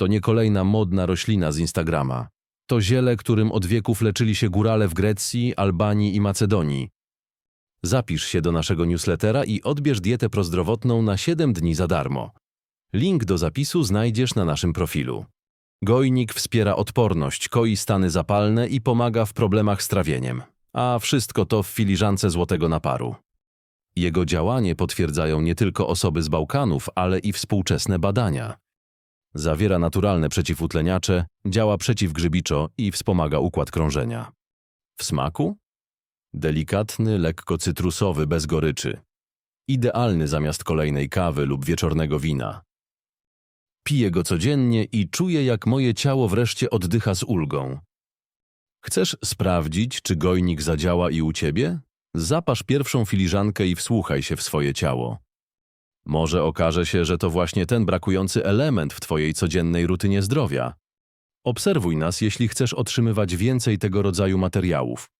To nie kolejna modna roślina z Instagrama. To ziele, którym od wieków leczyli się górale w Grecji, Albanii i Macedonii. Zapisz się do naszego newslettera i odbierz dietę prozdrowotną na 7 dni za darmo. Link do zapisu znajdziesz na naszym profilu. Gojnik wspiera odporność, koi stany zapalne i pomaga w problemach z trawieniem. A wszystko to w filiżance złotego naparu. Jego działanie potwierdzają nie tylko osoby z Bałkanów, ale i współczesne badania. Zawiera naturalne przeciwutleniacze, działa przeciwgrzybiczo i wspomaga układ krążenia. W smaku? Delikatny, lekko cytrusowy, bez goryczy. Idealny zamiast kolejnej kawy lub wieczornego wina. Piję go codziennie i czuję, jak moje ciało wreszcie oddycha z ulgą. Chcesz sprawdzić, czy gojnik zadziała i u ciebie? Zapasz pierwszą filiżankę i wsłuchaj się w swoje ciało. Może okaże się, że to właśnie ten brakujący element w twojej codziennej rutynie zdrowia. Obserwuj nas, jeśli chcesz otrzymywać więcej tego rodzaju materiałów.